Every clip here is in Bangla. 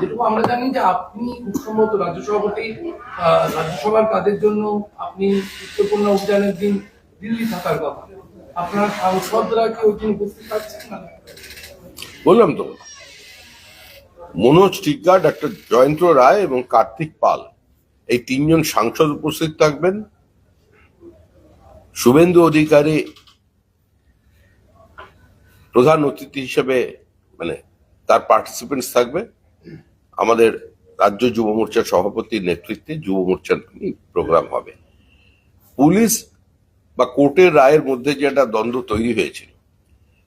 যেটুকু আমরা জানি যে আপনি খুব সম্ভবত রাজ্য সভাপতি রাজ্যসভার কাজের জন্য আপনি উত্তরপূর্ণ অভিযানের দিন দিল্লি থাকার কথা। আপনার সাংসদরা কি ওই দিন উপস্থিত থাকছেন না? বললাম তো, মনোজ টিকা ডাক্তার জয়ন্ত রায় এবং কার্তিক পাল, এই তিনজন সাংসদ উপস্থিত থাকবেন। শুভেন্দু অধিকারী প্রধান অতিথি হিসেবে মানে তার পার্টিসিপেন্টস থাকবে। আমাদের রাজ্য যুব মোর্চার সভাপতির নেতৃত্বে যুব মোর্চার প্রোগ্রাম হবে। পুলিশ বা কোর্টের রায়ের মধ্যে যে একটা দ্বন্দ্ব তৈরি হয়েছিল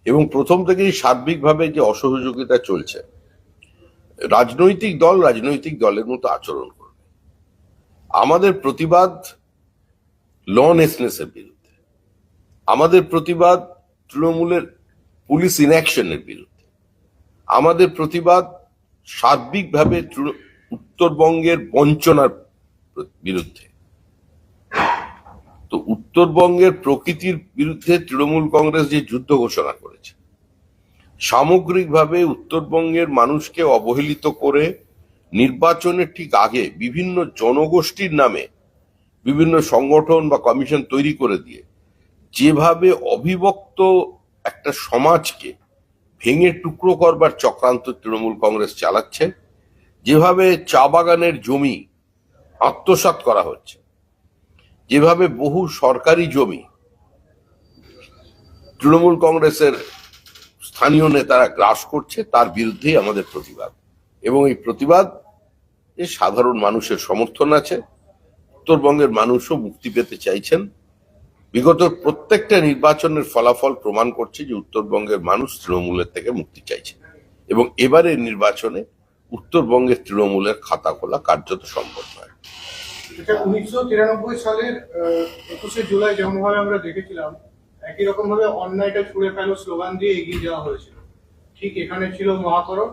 এবং প্রথম থেকেই সার্বিকভাবে যে অসহযোগিতা চলছে, রাজনৈতিক দল রাজনৈতিক দলের মতো আচরণ করবে। আমাদের প্রতিবাদ লনেসনেসের বিরুদ্ধে। আমাদের প্রতিবাদ তৃণমূলের পুলিশ ইনঅ্যাকশনের বিরুদ্ধে। আমাদের প্রতিবাদ সার্বিকভাবে উত্তরবঙ্গের বঞ্চনার বিরুদ্ধে। তো উত্তরবঙ্গের প্রকৃতির বিরুদ্ধে তৃণমূল কংগ্রেস যে যুদ্ধ ঘোষণা করেছে, সামগ্রিকভাবে উত্তরবঙ্গের মানুষকে অবহেলিত করে নির্বাচনের ঠিক আগে বিভিন্ন জনগোষ্ঠীর নামে বিভিন্ন সংগঠন বা কমিশন তৈরি করে দিয়ে যেভাবে অবিভক্ত একটা সমাজকে ভেঙে টুকরো করবার চক্রান্ত তৃণমূল কংগ্রেস চালাচ্ছে। যেভাবে চা বাগানের জমি আত্মসাৎ করা হচ্ছে, যেভাবে বহু সরকারি জমি তৃণমূল কংগ্রেসের স্থানীয় নেতারা গ্রাস করছে, তার বিরুদ্ধেই আমাদের প্রতিবাদ। এবং এই প্রতিবাদ সাধারণ মানুষের সমর্থন আছে। উত্তরবঙ্গের মানুষও মুক্তি পেতে চাইছেন। বিগত প্রত্যেকটা নির্বাচনের ফলাফল প্রমাণ করছে যে উত্তরবঙ্গের মানুষ তৃণমূলের থেকে মুক্তি চাইছে। এবং এবারের নির্বাচনে উত্তরবঙ্গের তৃণমূলের খাতা খোলা কার্যত সম্ভব নয় উনিশশো তিরানব্বই সালের একুশে জুলাই যেমন ভাবে আমরা দেখেছিলাম, একই রকম ভাবে অন্যায়টা ছুড়ে ফেলো স্লোগান দিয়ে এগিয়ে যাওয়া হয়েছিল। ঠিক এখানে ছিল মহাকরণ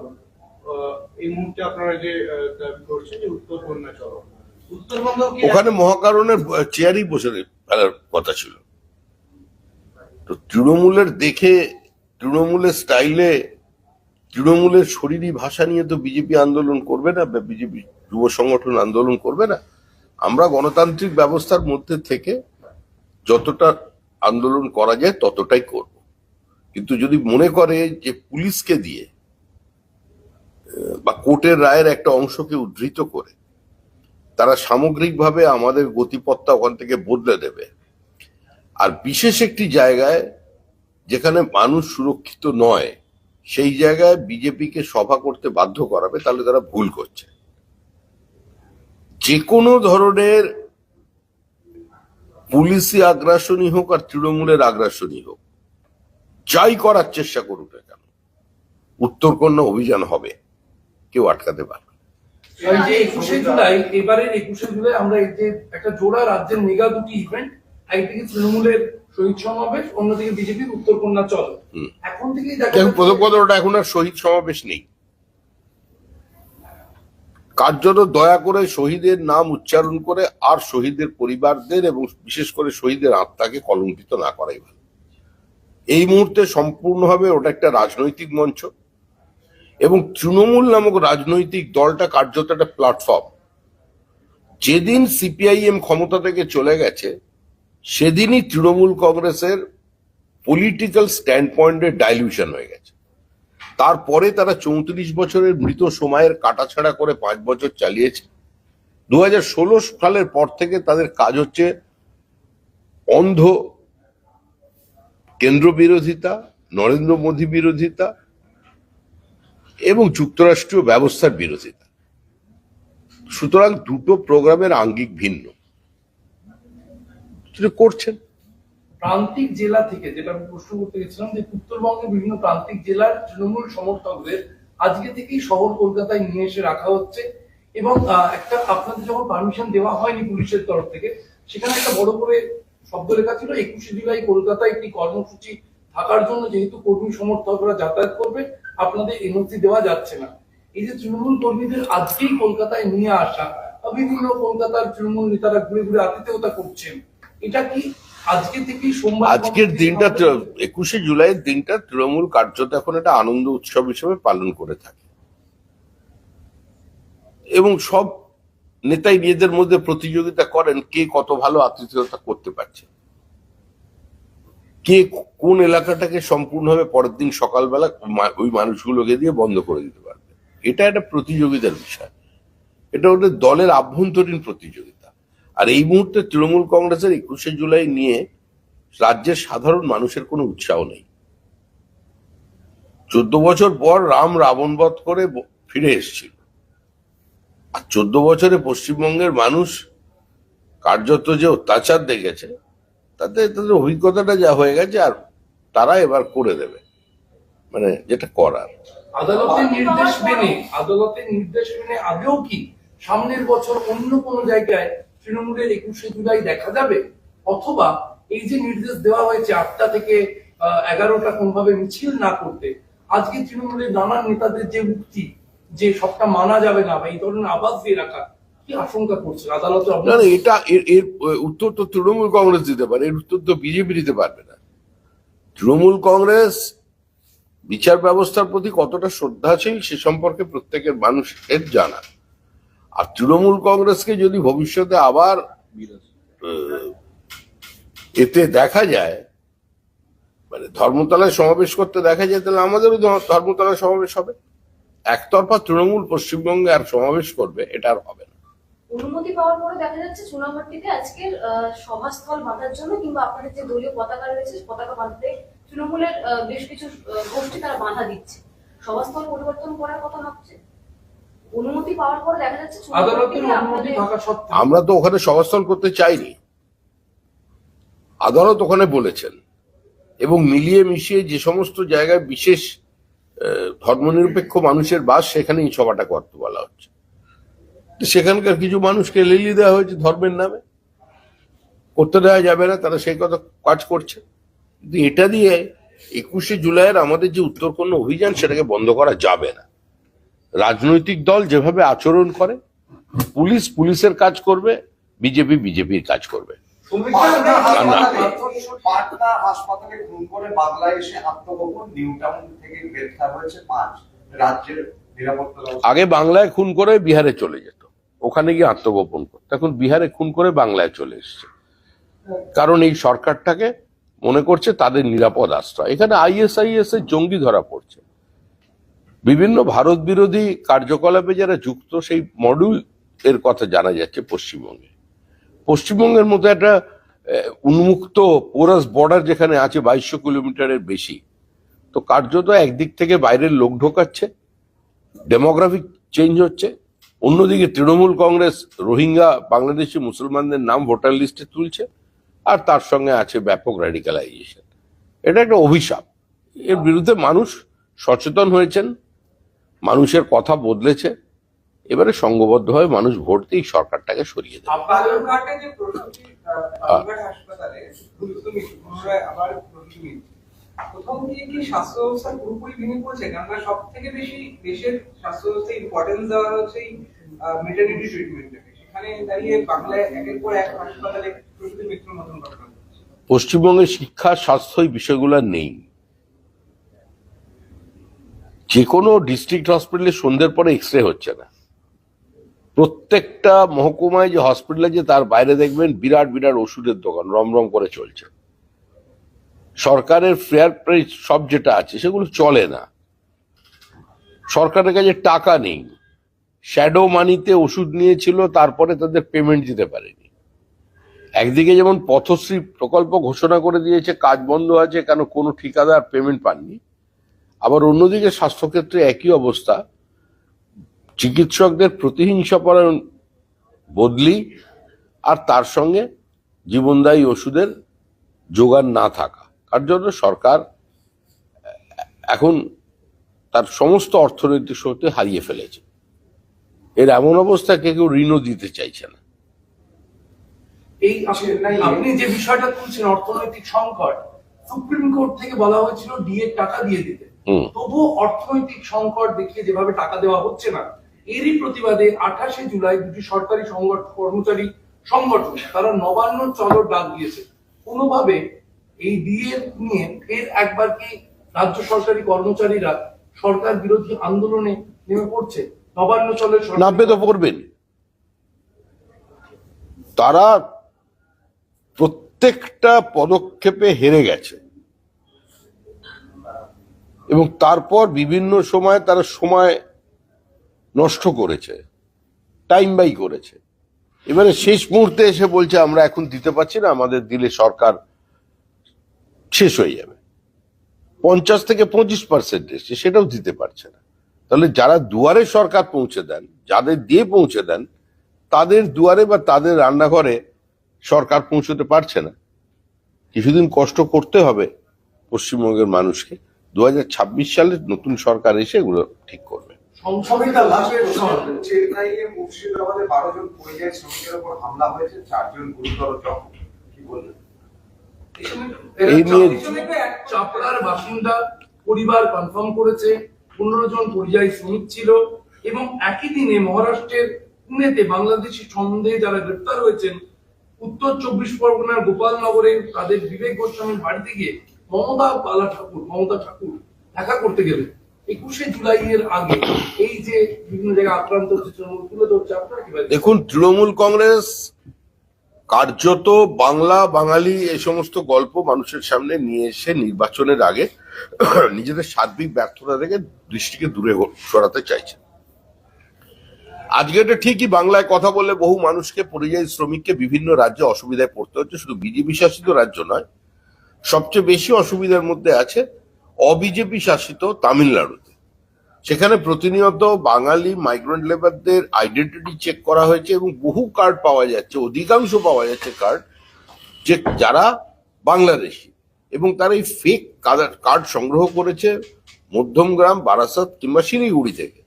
এই মুহূর্তে আপনারা যে দাবি করছেন যে উত্তর কন্যা চরণ ওখানে মহাকারণের চেয়ারই বসে ফেলার কথা ছিল। তো তৃণমূলের দেখে, তৃণমূলের স্টাইলে, তৃণমূলের শরীরী ভাষা নিয়ে তো বিজেপি আন্দোলন করবে না বিজেপি যুব সংগঠন আন্দোলন করবে না। আমরা গণতান্ত্রিক ব্যবস্থার মধ্যে থেকে যতটা আন্দোলন করা যায় ততটাই করব। কিন্তু যদি মনে করে যে পুলিশকে দিয়ে, বা কোর্টের রায়ের একটা অংশকে উদ্ধৃত করে তারা সামগ্রিকভাবে আমাদের গতিপথটা ওখান থেকে বদলে দেবে আর বিশেষ একটি জায়গায় যেখানে মানুষ সুরক্ষিত নয়, সেই জায়গায় বিজেপিকে সভা করতে বাধ্য করাবে, তাহলে তারা ভুল করছে যে কোনো ধরনের পুলিশি আগ্রাসনই হোক আর তৃণমূলের আগ্রাসনই হোক, যাই করার চেষ্টা করুক না কেন, উত্তরকন্যা অভিযান হবে, কেউ আটকাতে পারবে। এই যে একুশে জুলাই এবারের একুশে জুলাই আমরা এই যে একটা জোড়া রাজ্যের মেগা দুটি ইভেন্ট একদিকে তৃণমূলের শহীদ সমাবেশ অন্যদিকে বিজেপির উত্তর কন্যা চল এখন থেকেই প্রথম কথা ওটা এখন আর শহীদ সমাবেশ নেই। কার্যত দয়া করে শহীদের নাম উচ্চারণ করে আর শহীদের পরিবারদের এবং বিশেষ করে শহীদের আত্মাকে কলঙ্কিত না করাই ভালো। এই মুহূর্তে সম্পূর্ণভাবে ওটা একটা রাজনৈতিক মঞ্চ। এবং তৃণমূল নামক রাজনৈতিক দলটা কার্যত একটা প্ল্যাটফর্ম যেদিন সিপিআইএম ক্ষমতা থেকে চলে গেছে, সেদিনই তৃণমূল কংগ্রেসের পলিটিক্যাল স্ট্যান্ড পয়েন্টের ডাইলিউশন হয়ে গেছে। তারপরে তারা চৌত্রিশ বছরের মৃত সময়ের কাটাছাড়া করে পাঁচ বছর চালিয়েছে। দু হাজার ষোলো সালের পর থেকে তাদের কাজ হচ্ছে অন্ধ কেন্দ্র বিরোধিতা নরেন্দ্র মোদী বিরোধিতা এবং যুক্তরাষ্ট্রীয় ব্যবস্থার বিরোধিতা। সুতরাং দুটো প্রোগ্রামের আঙ্গিক ভিন্ন। করছেন। প্রান্তিক জেলা থেকে যেটা আমি প্রশ্ন করতে গেছিলাম যে উত্তরবঙ্গের বিভিন্ন প্রান্তিক জেলার তৃণমূল সমর্থকদের আজকে থেকেই শহর কলকাতায় নিয়ে এসে রাখা হচ্ছে এবং একটা আপনাদের যখন পারমিশন দেওয়া হয়নি পুলিশের তরফ থেকে, সেখানে একটা বড় করে শব্দ লেখা ছিল, একুশে জুলাই কলকাতায় একটি কর্মসূচি থাকার জন্য যেহেতু কর্মী সমর্থকরা যাতায়াত করবে আপনাদের এনওসি দেওয়া যাচ্ছে না। এই যে তৃণমূল কর্মীদের আজকেই কলকাতায় নিয়ে আসা বিভিন্ন কলকাতার তৃণমূল নেতারা ঘুরে ঘুরে আতিথেয়তা করছেন এটা কি আজকে থেকেই সোমবার আজকের দিনটা একুশে জুলাইয়ের দিনটা তৃণমূল কার্যত এখন একটা আনন্দ উৎসব হিসেবে পালন করে থাকে। এবং সব নেতাই নিজেদের মধ্যে প্রতিযোগিতা করেন কে কত ভালো আতিথেয়তা করতে পারছে। কে কোন এলাকাটাকে সম্পূর্ণভাবে পরের দিন সকালবেলা ওই মানুষগুলোকে দিয়ে বন্ধ করে দিতে পারবে। এটা একটা প্রতিযোগিতার বিষয়। এটা ওদের দলের আভ্যন্তরীণ প্রতিযোগিতা। আর এই মুহূর্তে তৃণমূল কংগ্রেসের একুশে জুলাই নিয়ে রাজ্যের সাধারণ মানুষের কোনো উৎসাহ নেই। চোদ্দ বছর পর রাম রাবণ বধ করে ফিরে এসেছিল। আর চোদ্দ বছরে পশ্চিমবঙ্গের মানুষ কার্যত যে অত্যাচার দেখেছে তাতে তাদের অভিজ্ঞতাটা যা হয়ে গেছে আর তারা এবার করে দেবে। মানে যেটা করার। আদালতের নির্দেশ মেনে, আদালতের নির্দেশ মেনে আদেও কি সামনের বছর অন্য কোনো জায়গায় তৃণমূলের একুশে জুলাই দেখা যাবে? অথবা এই যে নির্দেশ দেওয়া হয়েছে আটটা থেকে এগারোটা কোনোভাবে মিছিল না করতে, আজকে তৃণমূলের নানান নেতাদের যে উক্তি, যে সবটা মানা যাবে না বা এই ধরনের আবাস দিয়ে রাখা এটা এর এর উত্তর তো তৃণমূল কংগ্রেস দিতে পারে, এর উত্তর তো বিজেপি দিতে পারবে না। তৃণমূল কংগ্রেস বিচার ব্যবস্থার প্রতি কতটা শ্রদ্ধাশীল সে সম্পর্কে প্রত্যেকের মানুষের জানা। আর তৃণমূল কংগ্রেসকে যদি ভবিষ্যতে আবার এতে দেখা যায় মানে ধর্মতলায় সমাবেশ করতে দেখা যায়, তাহলে আমাদেরও ধর্মতলায় সমাবেশ হবে। একতরফা তৃণমূল পশ্চিমবঙ্গে আর সমাবেশ করবে, এটা আর হবে না। অনুমতি পাওয়ার পরে দেখা যাচ্ছে চুনাভট্টিতে আজকের সভাস্থল বাঁধার জন্য কিংবা আপনাদের যে দলীয় পতাকা রয়েছে পতাকা বাঁধতে তৃণমূলের বেশ কিছু গোষ্ঠী তারা বাধা দিচ্ছে। সভাস্থল পরিবর্তন করার কথা ভাবছে? অনুমতি পাওয়ার পরে দেখা যাচ্ছে আমরা তো ওখানে সভাস্থল করতে চাইনি। আদালত ওখানে বলেছেন। এবং মিলিয়ে মিশিয়ে যে সমস্ত জায়গায় বিশেষ আহ, ধর্মনিরপেক্ষ মানুষের বাস সেখানেই সভাটা করতে বলা হচ্ছে। সেখানকার কিছু মানুষকে লিলি দেওয়া হয়েছে ধর্মের নামে। করতে দেওয়া যাবে না তারা সেই কথা কাজ করছে। কিন্তু এটা দিয়ে একুশে জুলাইয়ের আমাদের যে উত্তরকন্যা অভিযান সেটাকে বন্ধ করা যাবে না। রাজনৈতিক দল যেভাবে আচরণ করে পুলিশ পুলিশের কাজ করবে বিজেপি বিজেপির কাজ করবে। পাটনা না। হাসপাতালে পাটনা হাসপাতালে খুন করে বাংলায় এসে আত্মগোপন নিউ টাউন থেকে গ্রেফতার হয়েছে পাঁচ রাজ্যের নিরাপত্তা ব্যবস্থা। আগে বাংলায় খুন করে বিহারে চলে যেত। ওখানে গিয়ে আত্মগোপন করত এখন বিহারে খুন করে বাংলায় চলে এসছে। কারণ এই সরকারটাকে মনে করছে তাদের নিরাপদ আশ্রয়। এখানে আইএসআইএস এর জঙ্গি ধরা পড়ছে। বিভিন্ন ভারত বিরোধী কার্যকলাপে যারা যুক্ত, সেই মডিউল এর কথা জানা যাচ্ছে পশ্চিমবঙ্গে। পশ্চিমবঙ্গের মতো একটা উন্মুক্ত পোরাস বর্ডার যেখানে আছে বাইশশো কিলোমিটারের বেশি, তো কার্যত একদিক থেকে বাইরের লোক ঢোকাচ্ছে ডেমোগ্রাফিক চেঞ্জ হচ্ছে অন্যদিকে তৃণমূল কংগ্রেস রোহিঙ্গা বাংলাদেশি মুসলমানদের নাম ভোটার লিস্টে তুলছে আর তার সঙ্গে আছে ব্যাপক র্যাডিক্যালাইজেশন এটা একটা অভিশাপ। এর বিরুদ্ধে মানুষ সচেতন হয়েছেন মানুষের কথা বদলেছে এবারে সংঘবদ্ধভাবে মানুষ ভোট দিয়ে সরকারটাকে সরিয়ে দেবে। বালুরঘাটে যে প্রসূতি আহ, বালুরঘাট হাসপাতালে দ্রুত মৃত্যু পুনরায় আবার প্রসূতি মৃত্যু প্রথম দিকে কি স্বাস্থ্য ব্যবস্থা পুরোপুরি ভেঙে পড়ছে? কেননা সব থেকে বেশি দেশের স্বাস্থ্য ব্যবস্থায় ইম্পর্টেন্স দেওয়া হচ্ছে মেটার্নিটি ট্রিটমেন্টটাকে সেখানে দাঁড়িয়ে বাংলায় একের পর এক হাসপাতালে প্রসূতি মৃত্যুর মতন ঘটনা ঘটছে। পশ্চিমবঙ্গের শিক্ষা, স্বাস্থ্য বিষয়গুলো নেই। যে কোনো ডিস্ট্রিক্ট হসপিটালে সন্ধ্যের পরে এক্স রে হচ্ছে না। প্রত্যেকটা মহকুমায় যে হসপিটাল আছে, তার বাইরে দেখবেন বিরাট বিরাট ওষুধের দোকান, রমরম করে চলছে। সরকারের ফেয়ার প্রাইস সব যেটা আছে, সেগুলো চলে না। সরকারের কাছে টাকা নেই। শ্যাডো মানিতে ওষুধ নিয়েছিল, তারপরে তাদের পেমেন্ট দিতে পারেনি। একদিকে যেমন পথশ্রী প্রকল্প ঘোষণা করে দিয়েছে, কাজ বন্ধ আছে, কেন কোনো ঠিকাদার পেমেন্ট পাননি। আবার অন্যদিকে স্বাস্থ্যক্ষেত্রে একই অবস্থা, চিকিৎসকদের প্রতিহিংসাপরায়ণ বদলি, আর তার সঙ্গে জীবনদায়ী ওষুধের যোগান না থাকা। তার জন্য সরকার এখন তার সমস্ত অর্থনৈতিক শক্তি হারিয়ে ফেলেছে। এর এমন অবস্থাকে কেউ ঋণও দিতে চাইছে না। এই আপনি- যে বিষয়টা তুলছেন অর্থনৈতিক সংকট সুপ্রিম কোর্ট থেকে বলা হয়েছিল ডিএ টাকা দিয়ে দিতে। তবুও অর্থনৈতিক সংকট দেখিয়ে যেভাবে টাকা দেওয়া হচ্ছে না এরই প্রতিবাদে আঠাশে জুলাই দুটি সরকারি সংগঠন কর্মচারী সংগঠন তারা নবান্ন চলর ডাক দিয়েছে। কোনোভাবে এই ডিএ নিয়ে ফের একবার কি রাজ্য সরকারি কর্মচারীরা সরকার বিরোধী আন্দোলনে নেমে পড়ছে? নবান্ন তো পড়বেন তারা প্রত্যেকটা পদক্ষেপে হেরে গেছে। এবং তারপর বিভিন্ন সময় তারা সময় নষ্ট করেছে টাইম বাই করেছে। এবারে শেষ মুহূর্তে এসে বলছে, আমরা এখন দিতে পারছি না, আমাদের দিলে সরকার শেষ হয়ে যাবে। পঞ্চাশ থেকে পঁচিশ পার্সেন্ট এসছে, সেটাও দিতে পারছে না। তাহলে যারা দুয়ারে সরকার পৌঁছে দেন যাদের দিয়ে পৌঁছে দেন তাদের দুয়ারে বা তাদের রান্নাঘরে সরকার পৌঁছতে পারছে না। কিছুদিন কষ্ট করতে হবে পশ্চিমবঙ্গের মানুষকে। দুহাজার ছাব্বিশ সালে নতুন সরকার এসে এগুলো ঠিক করবে। এই নিয়ে- চাপড়ার বাসিন্দা পরিবার কনফার্ম করেছে। পনেরো জন পরিযায়ী শ্রমিক ছিল এবং একই দিনে মহারাষ্ট্রের, পুনেতে বাংলাদেশি সন্দেহে যারা গ্রেপ্তার হয়েছেন, উত্তর চব্বিশ পরগনার গোপালনগরে তাদের বিবেক গোস্বামীর বাড়িতে গিয়ে মমতা বালা ঠাকুর, মমতা ঠাকুর দেখা করতে গেলেন একুশে জুলাই এর আগে এই যে বিভিন্ন জায়গায় আক্রান্ত হচ্ছে তুলে ধরছে, আপনারা কি? দেখুন, তৃণমূল কংগ্রেস কার্যত বাংলা, বাঙালি এই সমস্ত গল্প মানুষের সামনে নিয়ে এসে নির্বাচনের আগে নিজেদের সার্বিক ব্যর্থতা থেকে দৃষ্টিকে দূরে সরাতে চাইছে আজকে এটা ঠিকই বাংলায় কথা বলে বহু মানুষকে, পরিযায়ী শ্রমিককে বিভিন্ন রাজ্যে অসুবিধায় পড়তে হচ্ছে। শুধু বিজেপি শাসিত রাজ্য নয়, সবচেয়ে বেশি অসুবিধার মধ্যে আছে অবিজেপি শাসিত তামিলনাড়ুতে। সেখানে প্রতিনিয়ত বাঙালি মাইগ্রেন্ট লেবারদের আইডেন্টিটি চেক করা হয়েছে এবং বহু কার্ড পাওয়া যাচ্ছে, অধিকাংশ পাওয়া যাচ্ছে কার্ড যে যারা বাংলাদেশি এবং তারা এই ফেক কার্ড সংগ্রহ করেছে মধ্যমগ্রাম বারাসাত কিংবা শিলিগুড়ি থেকে।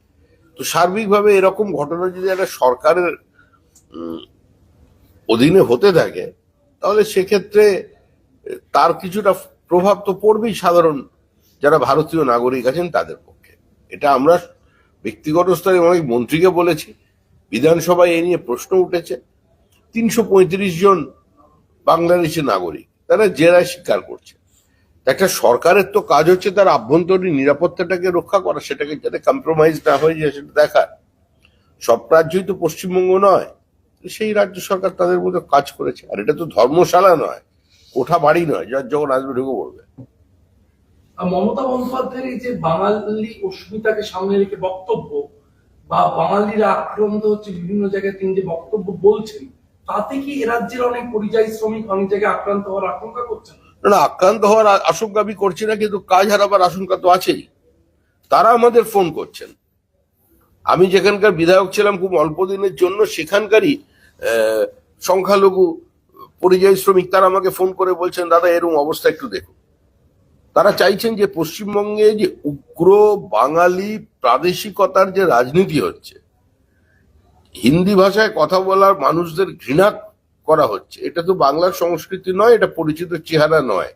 তো সার্বিকভাবে এরকম ঘটনা যদি একটা সরকারের অধীনে হতে থাকে, তাহলে সেক্ষেত্রে, তার কিছুটা প্রভাব তো পড়বেই সাধারণ যারা ভারতীয় নাগরিক আছেন তাদের পক্ষে এটা আমরা ব্যক্তিগত স্তরে অনেক মন্ত্রীকে বলেছি, বিধানসভায় এ নিয়ে প্রশ্ন উঠেছে। তিনশো পঁয়ত্রিশ জন বাংলাদেশি নাগরিক, তারা জেরায় স্বীকার করছে। একটা সরকারের তো কাজ হচ্ছে তার আভ্যন্তরীণ নিরাপত্তাটাকে রক্ষা করা, সেটাকে যাতে কম্প্রোমাইজ না হয়ে যায় সেটা দেখার। সব রাজ্যই তো পশ্চিমবঙ্গ নয় সেই রাজ্য সরকার তাদের মধ্যে কাজ করেছে। আর এটা তো ধর্মশালা নয় কোঠা বাড়ি নয়, যার যখন আসবে ঢুকে পড়বে। মমতা বন্দ্যোপাধ্যায়ের এই যে বাঙালি অস্মিতাকে সামনে রেখে বক্তব্য বা বাঙালিরা আক্রান্ত হচ্ছে বিভিন্ন জায়গায় তিনি যে বক্তব্য বলছেন তাতে কি রাজ্যের অনেক পরিযায়ী শ্রমিক অনেক জায়গায় আক্রান্ত হওয়ার আশঙ্কা করছেন? না, না আক্রান্ত হওয়ার আশঙ্কা আমি করছি না কিন্তু কাজ হারাবার আশঙ্কা তো আছেই। তারা আমাদের ফোন করছেন। আমি যেখানকার বিধায়ক ছিলাম খুব অল্প দিনের জন্য সেখানকারই সংখ্যালঘু পরিযায়ী শ্রমিক তারা আমাকে ফোন করে বলছেন দাদা এরকম অবস্থা একটু দেখুন। তারা চাইছেন যে পশ্চিমবঙ্গে যে উগ্র বাঙালি প্রাদেশিকতার যে রাজনীতি হচ্ছে, হিন্দি ভাষায় কথা বলার মানুষদের ঘৃণা করা হচ্ছে, এটা তো বাংলার সংস্কৃতি নয়, এটা পরিচিত চেহারা নয়।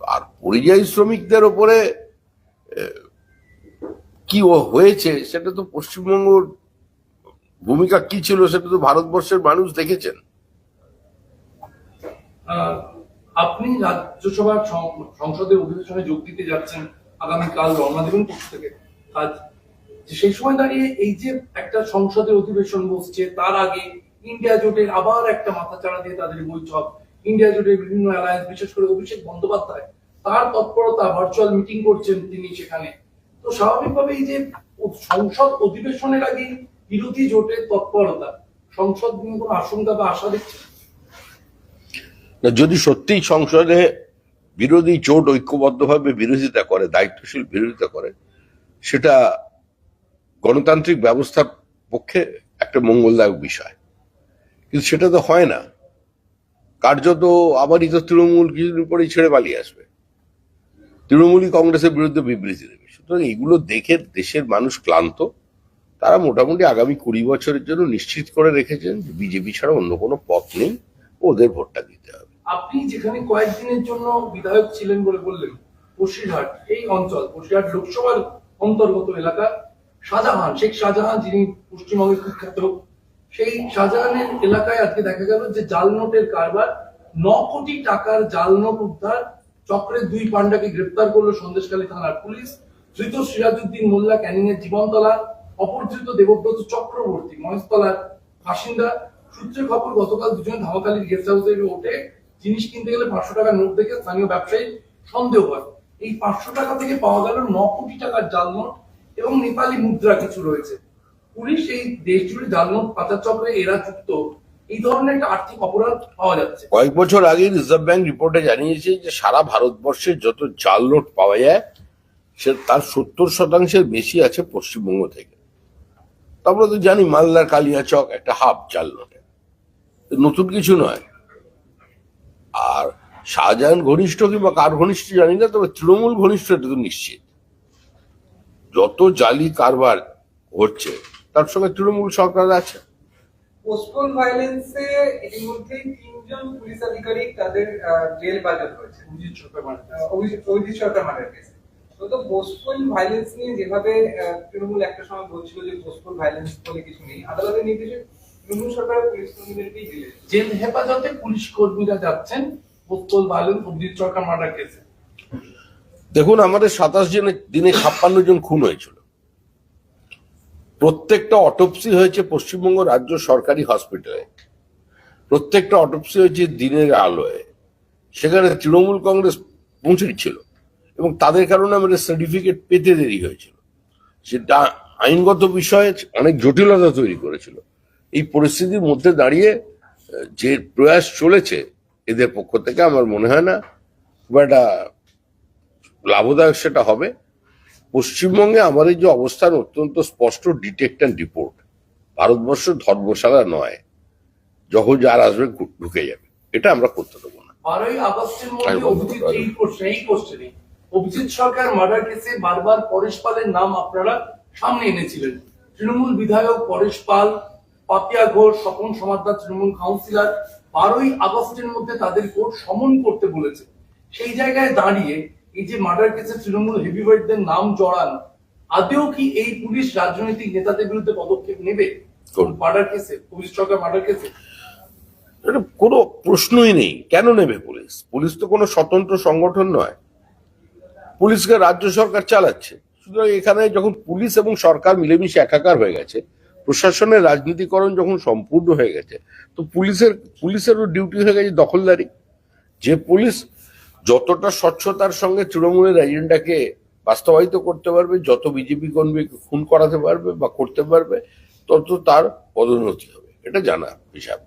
আর পরিযায়ী শ্রমিকদের ওপরে কি হয়েছে, সেটা তো পশ্চিমবঙ্গর ভূমিকা কি ছিল, সেটা তো ভারতবর্ষের মানুষ দেখেছেন। আপনি রাজ্যসভার সংসদের অধিবেশনে যোগ দিতে যাচ্ছেন আগামীকাল রওনা দেবেন কোথা থেকে। কাজ সেই সময় দাঁড়িয়ে এই যে একটা সংসদের অধিবেশন বসছে তার আগে ইন্ডিয়া জোটের আবার একটা মাথাচাড়া দিয়ে তাদের বৈঠক। ইন্ডিয়া জোটের বিভিন্ন অ্যালায়েন্স বিশেষ করে অভিষেক বন্দ্যোপাধ্যায় তার তৎপরতা ভার্চুয়াল মিটিং করছেন তিনি সেখানে। তো স্বাভাবিকভাবে এই যে সংসদ অধিবেশনের আগে বিরোধী জোটের তৎপরতা সংসদ নিয়ে কোনো আশঙ্কা বা আশা দেখছেন? না, যদি সত্যিই সংসদে বিরোধী জোট ঐক্যবদ্ধভাবে বিরোধিতা করে, দায়িত্বশীল বিরোধিতা করে, সেটা গণতান্ত্রিক ব্যবস্থার পক্ষে একটা মঙ্গলদায়ক বিষয়। কিন্তু সেটা তো হয় না। কার্যত আবারই তো তৃণমূল কিছুদিন পরেই ছেড়ে পালিয়ে আসবে। তৃণমূলই কংগ্রেসের বিরুদ্ধে বিবৃতি দেবে। সুতরাং এগুলো দেখে দেশের মানুষ ক্লান্ত। তারা মোটামুটি আগামী কুড়ি বছরের জন্য নিশ্চিত করে রেখেছেন যে বিজেপি ছাড়া অন্য কোনো পথ নেই। ওদের ভোটটা দিতে হবে। আপনি যেখানে কয়েকদিনের জন্য বিধায়ক ছিলেন বলে বললেন, বসিরহাট, এই অঞ্চল, বসিরহাট লোকসভার অন্তর্গত এলাকা, শাহজাহান, শেখ শাহজাহান যিনি পশ্চিমবঙ্গে কুখ্যাত, সেই শাহজাহানের এলাকায় আজকে দেখা গেল যে জাল নোটের কারবার, ন কোটি টাকার জাল নোট উদ্ধার, চক্রের দুই পান্ডাকে গ্রেপ্তার করল সন্দেশখালী থানার পুলিশ, ধৃত সিরাজউদ্দিন মোল্লা ক্যানিং এর জীবনতলা অপরিচিত দেবব্রত চক্রবর্তী মহেশতলার বাসিন্দা। সূত্রে খবর, গতকাল দুজন ধামাকালীর গেস্ট হাউসে ওঠে। জিনিস কিনতে গেলে পাঁচশো টাকার নোট দেখে স্থানীয় ব্যবসায়ী সন্দেহ হয়। এই পাঁচশো টাকা থেকে পাওয়া গেল ন কোটি টাকার জাল নোট এবং নেপালি মুদ্রা কিছু রয়েছে। পুলিশ এই দেশ জুড়ে জাল নোট পাচার চক্রে এরা যুক্ত। এই ধরনের একটা আর্থিক অপরাধ পাওয়া যাচ্ছে। কয়েক বছর আগে রিজার্ভ ব্যাংক রিপোর্টে জানিয়েছে যে সারা ভারতবর্ষে যত জাল নোট পাওয়া যায়, সে তার সত্তর শতাংশের বেশি আছে পশ্চিমবঙ্গ থেকে। আমরা তো জানি মালদার কালিয়াচক একটা হাফ জাল নোটে। নতুন কিছু নয়। আর শাহজাহান ঘনিষ্ঠ কিংবা কার ঘনিষ্ঠ জানি না তবে তৃণমূল ঘনিষ্ঠ এটা তো নিশ্চিত। যত জালি কারবার হচ্ছে তার সঙ্গে তৃণমূল সরকার আছে। পোস্টপোন ভায়োলেন্সে ইতিমধ্যেই তিনজন পুলিশ আধিকারিক তাদের জেল বাজার হয়েছে অভিজিৎ সরকার মানে। অভিজিৎ সরকার মার্ডার কেসে তো পোস্টপোন ভায়োলেন্স নিয়ে যেভাবে আহ, তৃণমূল একটা সময় বলছিল যে পোস্টপোন ভায়োলেন্স বলে কিছু নেই। আদালতের নির্দেশে তৃণমূল সরকার পুলিশ কর্মীদেরকেই দিলে জেল হেফাজতে পুলিশ কর্মীরা যাচ্ছেন মার্ডার কেসে। দেখুন আমাদের সাতাশ জনের দিনে ছাপ্পান্ন জন খুন হয়েছিল। প্রত্যেকটা অটোপসি হয়েছে পশ্চিমবঙ্গ রাজ্য সরকারি হসপিটালে প্রত্যেকটা অটোপসি হয়েছে দিনের আলোয়। সেখানে তৃণমূল কংগ্রেস পৌঁছেছিল এবং তাদের কারণে আমাদের সার্টিফিকেট পেতে দেরি হয়েছিল। সেটা আইনগত বিষয়ে অনেক জটিলতা তৈরি করেছিল। এই পরিস্থিতির মধ্যে দাঁড়িয়ে যে প্রয়াস চলেছে এদের পক্ষ থেকে আমার মনে হয় না খুব একটা লাভদায়ক সেটা হবে। পশ্চিমবঙ্গে আমাদের যে অবস্থান অত্যন্ত স্পষ্ট ডিটেক্ট অ্যান্ড রিপোর্ট ভারতবর্ষ ধর্মশালা নয় যখন যার আসবে ঢুকে যাবে। এটা আমরা করতে দেবো না। বারোই আগস্টের মধ্যে অভিজিৎ পারি। এই কোশ্চেন এই কোশ্চেনে অভিজিৎ সরকার মার্ডার কেসে বারবার পরেশ পালের নাম আপনারা সামনে এনেছিলেন। তৃণমূল বিধায়ক পরেশ পাল পাপিয়া ঘোষ স্বপন সমাদ্দার তৃণমূল কাউন্সিলর বারোই আগস্টের মধ্যে তাদের কোর্ট সমন করতে বলেছে। সেই জায়গায় দাঁড়িয়ে এই যে মার্ডার কেসে তৃণমূল হেভিওয়েটদের নাম জড়ান আদেও কি এই পুলিশ রাজনৈতিক নেতাদের বিরুদ্ধে পদক্ষেপ নেবে? মার্ডার কেসে অভিজিৎ সরকার মার্ডার কেসে? এটা কোনো প্রশ্নই নেই। কেন নেবে পুলিশ? পুলিশ তো কোনো স্বতন্ত্র সংগঠন নয়। পুলিশকে রাজ্য সরকার চালাচ্ছে। সুতরাং এখানে যখন পুলিশ এবং সরকার মিলেমিশে একাকার হয়ে গেছে প্রশাসনের রাজনীতিকরণ যখন সম্পূর্ণ হয়ে গেছে, তো পুলিশের, পুলিশেরও ডিউটি হয়ে গেছে দখলদারি। যে পুলিশ যতটা স্বচ্ছতার সঙ্গে তৃণমূলের এজেন্ডাকে বাস্তবায়িত করতে পারবে, যত বিজেপি কর্মীকে খুন করাতে পারবে বা করতে পারবে, তত তার পদোন্নতি হবে। এটা জানা হিসাব।